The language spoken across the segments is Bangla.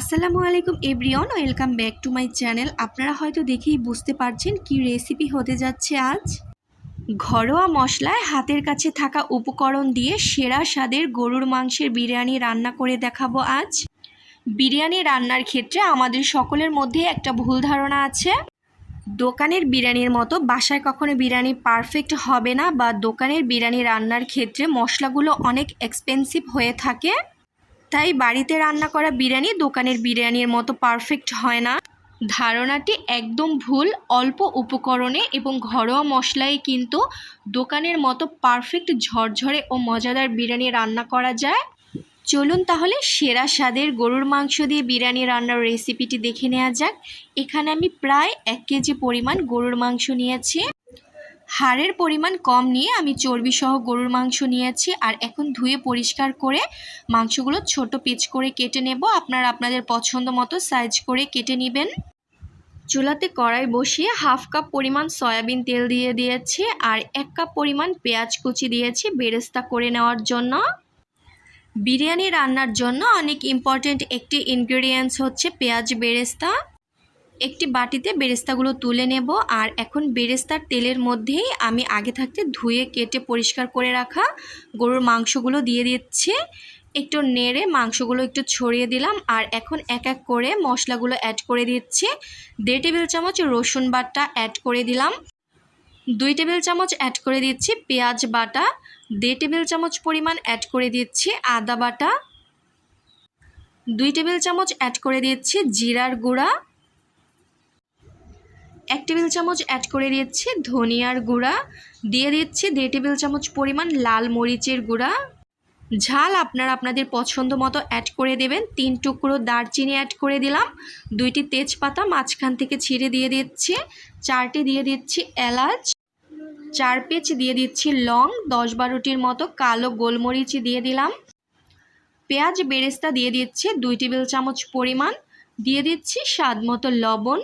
আসসালামু আলাইকুম everyone, welcome back to my channel. আপনারা হয়তো দেখেই বুঝতে পারছেন কি রেসিপি হতে যাচ্ছে আজ। ঘরোয়া মশলায় হাতের কাছে থাকা উপকরণ দিয়ে সেরা স্বাদের গরুর মাংসের বিরিয়ানি রান্না করে দেখাবো আজ। বিরিয়ানি রান্নার ক্ষেত্রে আমাদের সকলের মধ্যে একটা ভুল ধারণা আছে। দোকানের বিরিয়ানির মতো বাসায় কখনো বিরিয়ানি পারফেক্ট হবে না বা দোকানের বিরিয়ানি রান্নার ক্ষেত্রে মশলাগুলো অনেক এক্সপেন্সিভ হয়ে থাকে। তাই বাড়িতে রান্না করা বিরিয়ানি দোকানের বিরিয়ানির মতো পারফেক্ট হয় না। ধারণাটি একদম ভুল, অল্প উপকরণে এবং ঘরোয়া মশলায় কিন্তু দোকানের মতো পারফেক্ট, ঝরঝরে ও মজাদার বিরিয়ানি রান্না করা যায়। চলুন তাহলে সেরা স্বাদের গরুর মাংস দিয়ে বিরিয়ানি রান্নার রেসিপিটি দেখে নেওয়া যাক। এখানে আমি প্রায় এক কেজি পরিমাণ গরুর মাংস নিয়েছি। হাড়ের পরিমাণ কম নিয়ে আমি চর্বি সহ গরুর মাংস নিয়েছি আর এখন ধুয়ে পরিষ্কার করে মাংসগুলো ছোট পিচ করে কেটে নেব। আপনারা আপনাদের পছন্দ মতো সাইজ করে কেটে নেবেন। চুলাতে কড়াই বসিয়ে হাফ কাপ পরিমাণ সয়াবিন তেল দিয়ে দিয়েছি আর এক কাপ পরিমাণ পেঁয়াজ কুচি দিয়েছি বেরেস্তা করে নেওয়ার জন্য। বিরিয়ানি রান্নার জন্য অনেক ইম্পর্ট্যান্ট একটি ইনগ্রেডিয়েন্টস হচ্ছে পেঁয়াজ বেরেস্তা। একটি বাটিতে বেরেস্তাগুলো তুলে নেব আর এখন বেরেস্তার তেলের মধ্যেই আমি আগে থাকতে ধুয়ে, কেটে, পরিষ্কার করে রাখা গরুর মাংসগুলো দিয়ে দিচ্ছি। একটু নেড়ে মাংসগুলো একটু ছড়িয়ে দিলাম আর এখন এক এক করে মশলাগুলো অ্যাড করে দিচ্ছি। দেড় টেবিল চামচ রসুন বাটা অ্যাড করে দিলাম। দুই টেবিল চামচ অ্যাড করে দিচ্ছি পেঁয়াজ বাটা। দেড় টেবিল চামচ পরিমাণ অ্যাড করে দিচ্ছি আদা বাটা। দুই টেবিল চামচ অ্যাড করে দিচ্ছি জিরার গুঁড়া। এক টেবিল চামচ অ্যাড করে দিচ্ছি ধনিয়ার গুঁড়া, দিয়ে দিচ্ছি দেড় টেবিল চামচ পরিমাণ লাল মরিচের গুঁড়া। ঝাল আপনারা আপনাদের পছন্দ মতো অ্যাড করে দেবেন। তিন টুকরো দারচিনি অ্যাড করে দিলাম। দুইটি তেজপাতা মাঝখান থেকে ছিঁড়ে দিয়ে দিচ্ছি। চারটি দিয়ে দিচ্ছি এলাচ। চার পেঁচ দিয়ে দিচ্ছি লং। দশ বারোটির মতো কালো গোলমরিচ দিয়ে দিলাম। পেঁয়াজ বেরেস্তা দিয়ে দিচ্ছি দুই টেবিল চামচ পরিমাণ। দিয়ে দিচ্ছি স্বাদ মতো লবণ।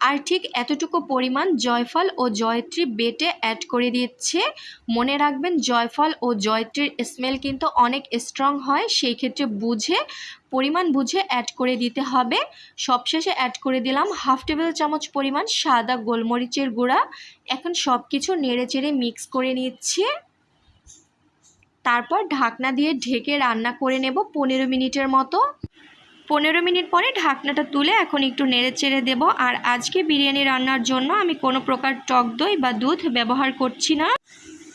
আর ঠিক এতটুকু পরিমাণ জয়ফল ও জয়ত্রী বেটে অ্যাড করে দিচ্ছে। মনে রাখবেন, জয়ফল ও জয়ত্রীর স্মেল কিন্তু অনেক স্ট্রং হয়, সেই ক্ষেত্রে বুঝে, পরিমাণ বুঝে অ্যাড করে দিতে হবে। সবশেষে অ্যাড করে দিলাম হাফ টেবিল চামচ পরিমাণ সাদা গোলমরিচের গুঁড়া। এখন সব কিছু নেড়ে চেড়ে মিক্স করে নিচ্ছি। তারপর ঢাকনা দিয়ে ঢেকে রান্না করে নেব পনেরো মিনিটের মতো। পনেরো মিনিট পরে ঢাকনাটা তুলে এখন একটু নেড়ে চেড়ে দেবো। আর আজকে বিরিয়ানি রান্নার জন্য আমি কোনো প্রকার টক দই বা দুধ ব্যবহার করছি না।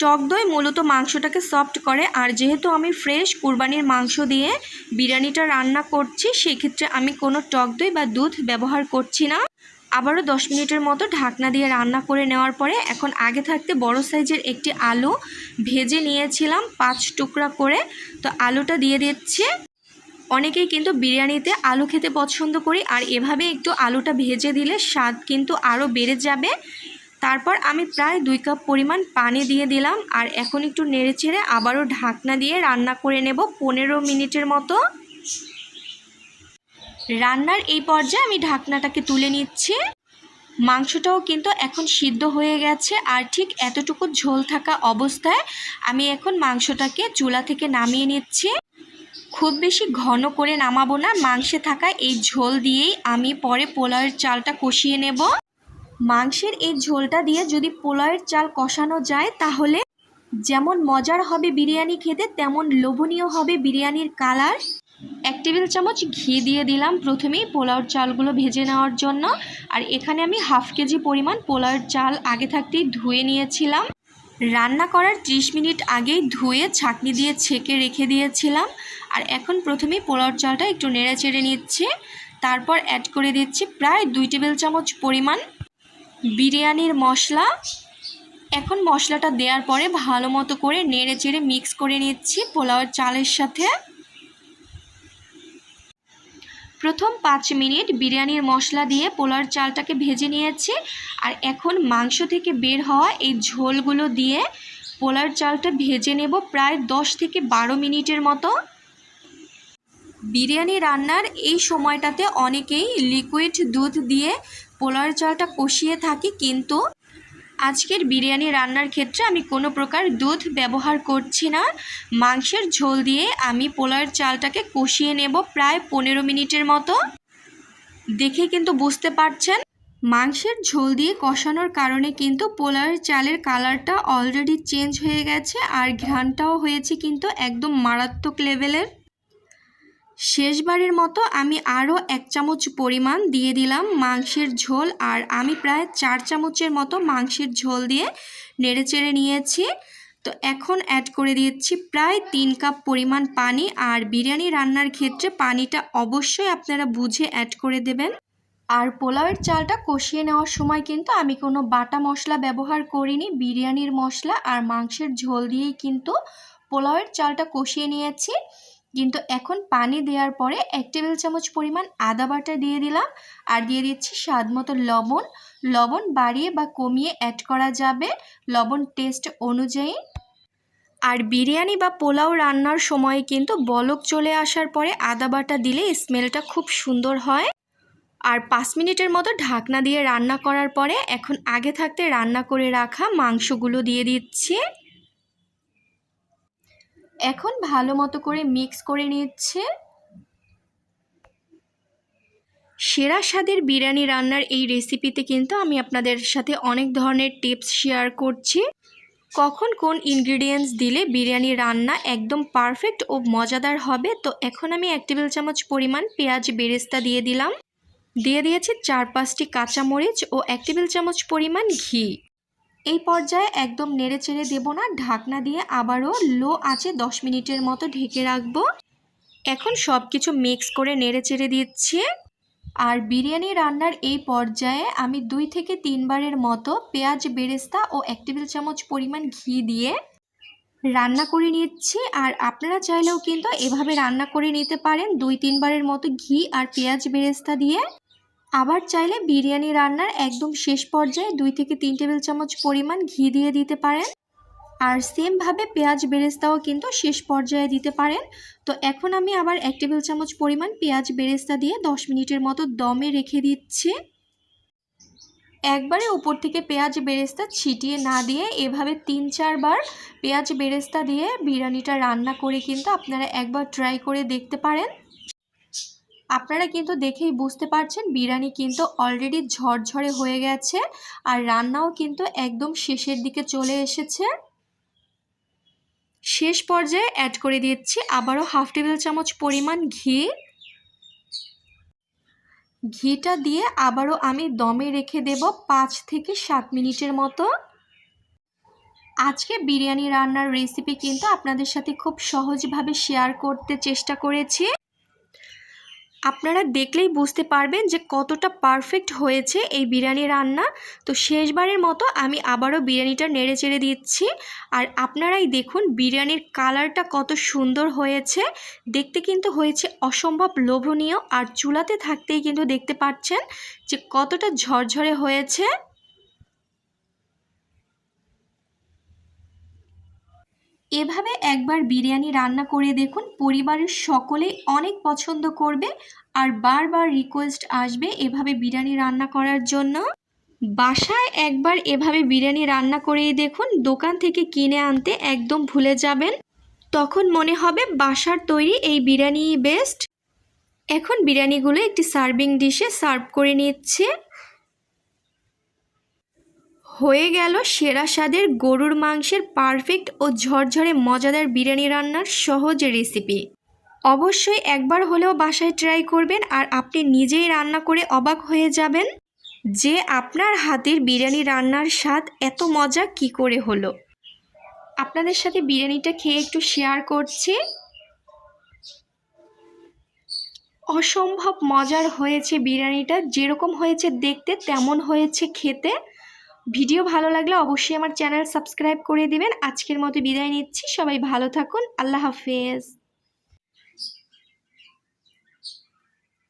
টক দই মূলত মাংসটাকে সফট করে, আর যেহেতু আমি ফ্রেশ কুরবানির মাংস দিয়ে বিরিয়ানিটা রান্না করছি, সেক্ষেত্রে আমি কোনো টক দই বা দুধ ব্যবহার করছি না। আবারও দশ মিনিটের মতো ঢাকনা দিয়ে রান্না করে নেওয়ার পরে এখন আগে থাকতে বড় সাইজের একটি আলু ভেজে নিয়েছিলাম পাঁচ টুকরা করে। তো আলুটা দিয়ে দিচ্ছি। অনেকেই কিন্তু বিরিয়ানিতে আলু খেতে পছন্দ করি, আর এভাবে একটু আলুটা ভেজে দিলে স্বাদ কিন্তু আরও বেড়ে যাবে। তারপর আমি প্রায় দুই কাপ পরিমাণ পানি দিয়ে দিলাম, আর এখন একটু নেড়ে চেড়ে আবারও ঢাকনা দিয়ে রান্না করে নেব পনেরো মিনিটের মতো। রান্নার এই পর্যায়ে আমি ঢাকনাটাকে তুলে নিচ্ছি। মাংসটাও কিন্তু এখন সিদ্ধ হয়ে গেছে, আর ঠিক এতটুকু ঝোল থাকা অবস্থায় আমি এখন মাংসটাকে চুলা থেকে নামিয়ে নিচ্ছি। খুব বেশি ঘন করে নামাবো না, মাংসে থাকা এই ঝোল দিয়েই আমি পরে পোলাওয়ের চালটা কষিয়ে নেব। মাংসের এই ঝোলটা দিয়ে যদি পোলাওয়ের চাল কষানো যায় তাহলে যেমন মজার হবে বিরিয়ানি খেতে, তেমন লোভনীয় হবে বিরিয়ানির কালার। এক টেবিল চামচ ঘি দিয়ে দিলাম প্রথমেই পোলাওর চালগুলো ভেজে নেওয়ার জন্য। আর এখানে আমি হাফ কেজি পরিমাণ পোলাওয়ের চাল আগে থাকতেই ধুয়ে নিয়েছিলাম। রান্না করার 30 মিনিট আগেই ধুয়ে ছাঁকনি দিয়ে ছেঁকে রেখে দিয়েছিলাম। আর এখন প্রথমে পোলাওর চালটা একটু নেড়ে চেড়ে নিচ্ছে। তারপর অ্যাড করে দিচ্ছি প্রায় দুই টেবিল চামচ পরিমাণ বিরিয়ানির মশলা। এখন মশলাটা দেওয়ার পরে ভালো মতো করে নেড়ে চেড়ে মিক্স করে নিচ্ছি পোলাওয়ের চালের সাথে। প্রথম পাঁচ মিনিট বিরিয়ানির মশলা দিয়ে পোলার চালটাকে ভেজে নিয়েছি। আর এখন মাংস থেকে বের হওয়া এই ঝোলগুলো দিয়ে পোলার চালটা ভেজে নেব প্রায় দশ থেকে বারো মিনিটের মতো। বিরিয়ানি রান্নার এই সময়টাতে অনেকেই লিকুইড দুধ দিয়ে পোলার চালটা কষিয়ে থাকি, কিন্তু আজকের বিরিয়ানি রান্নার ক্ষেত্রে আমি কোনো প্রকার দুধ ব্যবহার করছি না। মাংসের ঝোল দিয়ে আমি পোলাওয়ের চালটাকে কষিয়ে নেব প্রায় পনেরো মিনিটের মতো। দেখে কিন্তু বুঝতে পারছেন, মাংসের ঝোল দিয়ে কষানোর কারণে কিন্তু পোলাওয়ের চালের কালারটা অলরেডি চেঞ্জ হয়ে গেছে আর ঘ্রাণটাও হয়েছে কিন্তু একদম মারাত্মক লেভেলের শেষবারের মতো আমি আরও এক চামচ পরিমাণ দিয়ে দিলাম মাংসের ঝোল আর আমি প্রায় চার চামচের মতো মাংসের ঝোল দিয়ে নেড়েচেড়ে নিয়েছি। তো এখন অ্যাড করে দিচ্ছি প্রায় তিন কাপ পরিমাণ পানি আর বিরিয়ানি রান্নার ক্ষেত্রে পানিটা অবশ্যই আপনারা বুঝে অ্যাড করে দেবেন। আর পোলাওয়ের চালটা কষিয়ে নেওয়ার সময় কিন্তু আমি কোনো বাটা মশলা ব্যবহার করিনি, বিরিয়ানির মশলা আর মাংসের ঝোল দিয়েই কিন্তু পোলাওয়ের চালটা কষিয়ে নিয়েছি। কিন্তু এখন পানি দেওয়ার পরে এক টেবিল চামচ পরিমাণ আদা বাটা দিয়ে দিলাম আর দিয়ে দিচ্ছি স্বাদ মতো লবণ। লবণ বাড়িয়ে বা কমিয়ে অ্যাড করা যাবে। লবণ টেস্ট অনুযায়ী। আর বিরিয়ানি বা পোলাও রান্নার সময় কিন্তু বলক চলে আসার পরে আদা বাটা দিলে স্মেলটা খুব সুন্দর হয়। আর পাঁচ মিনিটের মতো ঢাকনা দিয়ে রান্না করার পরে এখন আগে থাকতে রান্না করে রাখা মাংসগুলো দিয়ে দিচ্ছি। এখন ভালো মতো করে মিক্স করে নিচ্ছে। সেরা স্বাদের বিরিয়ানি রান্নার এই রেসিপিতে কিন্তু আমি আপনাদের সাথে অনেক ধরনের টিপস শেয়ার করছি। কখন কোন ইনগ্রিডিয়েন্টস দিলে বিরিয়ানি রান্না একদম পারফেক্ট ও মজাদার হবে? তো এখন আমি এক টেবিল চামচ পরিমাণ পেঁয়াজ বেরেস্তা দিয়ে দিলাম। দিয়ে দিয়েছি চার পাঁচটি কাঁচামরিচ ও এক টেবিল চামচ পরিমাণ ঘি। এই পর্যায়ে একদম নেড়ে চেড়ে দেবো না, ঢাকনা দিয়ে আবারও লো আঁচে দশ মিনিটের মতো ঢেকে রাখব। এখন সব কিছু মিক্স করে নেড়ে চেড়ে দিচ্ছি। আর বিরিয়ানি রান্নার এই পর্যায়ে আমি দুই থেকে তিনবারের মতো পেঁয়াজ, বেরেস্তা ও এক টেবিল চামচ পরিমাণ ঘি দিয়ে রান্না করে নিচ্ছি। আর আপনারা চাইলেও কিন্তু এভাবে রান্না করে নিতে পারেন, দুই তিনবারের মতো ঘি আর পেঁয়াজ, বেরেস্তা দিয়ে। আবার চাইলে বিরিয়ানি রান্নার একদম শেষ পর্যায়ে দুই থেকে তিন টেবিল চামচ পরিমাণ ঘি দিয়ে দিতে পারেন। আর সেমভাবে পেঁয়াজ বেরেস্তাও কিন্তু শেষ পর্যায়ে দিতে পারেন। তো এখন আমি আবার এক টেবিল চামচ পরিমাণ পেঁয়াজ বেরেস্তা দিয়ে দশ মিনিটের মতো দমে রেখে দিচ্ছি। একবারে উপর থেকে পেঁয়াজ বেরেস্তা ছিটিয়ে না দিয়ে এভাবে তিন চারবার পেঁয়াজ বেরেস্তা দিয়ে বিরিয়ানিটা রান্না করে কিন্তু আপনারা একবার ট্রাই করে দেখতে পারেন। আপনারা কিন্তু দেখেই বুঝতে পারছেন, বিরিয়ানি কিন্তু অলরেডি ঝরঝরে হয়ে গেছে আর রান্নাও কিন্তু একদম শেষের দিকে চলে এসেছে। শেষ পর্যায়ে অ্যাড করে দিচ্ছি আবারও হাফ টেবিল চামচ পরিমাণ ঘি। ঘিটা দিয়ে আবারও আমি দমে রেখে দেব পাঁচ থেকে সাত মিনিটের মতো। আজকে বিরিয়ানি রান্নার রেসিপি কিন্তু আপনাদের সাথে খুব সহজভাবে শেয়ার করতে চেষ্টা করেছি। আপনারা দেখলেই বুঝতে পারবেন যে কতটা পারফেক্ট হয়েছে এই বিরিয়ানি রান্না। তো শেষবারের মতো আমি আবারও বিরিয়ানিটা নেড়ে চেড়ে দিচ্ছি। আর আপনারাই দেখুন বিরিয়ানির কালারটা কত সুন্দর হয়েছে। দেখতে কিন্তু হয়েছে অসম্ভব লোভনীয়। আর চুলাতে থাকতেই কিন্তু দেখতে পাচ্ছেন যে কতটা ঝরঝরে হয়েছে। এভাবে একবার বিরিয়ানি রান্না করে দেখুন, পরিবারের সকলেই অনেক পছন্দ করবে আর বারবার রিকোয়েস্ট আসবে এভাবে বিরিয়ানি রান্না করার জন্য। বাসায় একবার এভাবে বিরিয়ানি রান্না করেই দেখুন, দোকান থেকে কিনে আনতে একদম ভুলে যাবেন। তখন মনে হবে বাসার তৈরি এই বিরিয়ানি বেস্ট এখন বিরিয়ানিগুলো একটি সার্ভিং ডিশে সার্ভ করে নিচ্ছে। হয়ে গেল সেরা স্বাদের গরুর মাংসের পারফেক্ট ও ঝরঝরে মজাদার বিরিয়ানি রান্নার সহজ রেসিপি অবশ্যই একবার হলেও বাসায় ট্রাই করবেন আর আপনি নিজেই রান্না করে অবাক হয়ে যাবেন যে আপনার হাতের বিরিয়ানি রান্নার স্বাদ এত মজা কি করে হলো। আপনাদের সাথে বিরিয়ানিটা খেয়ে একটু শেয়ার করছি। অসম্ভব মজার হয়েছে বিরিয়ানিটা, যেরকম হয়েছে দেখতে, তেমন হয়েছে খেতে। ভিডিও ভালো লাগলে অবশ্যই আমার চ্যানেল সাবস্ক্রাইব করে দেবেন। আজকের মতো বিদায় নিচ্ছি। সবাই ভালো থাকুন। আল্লাহ হাফেজ।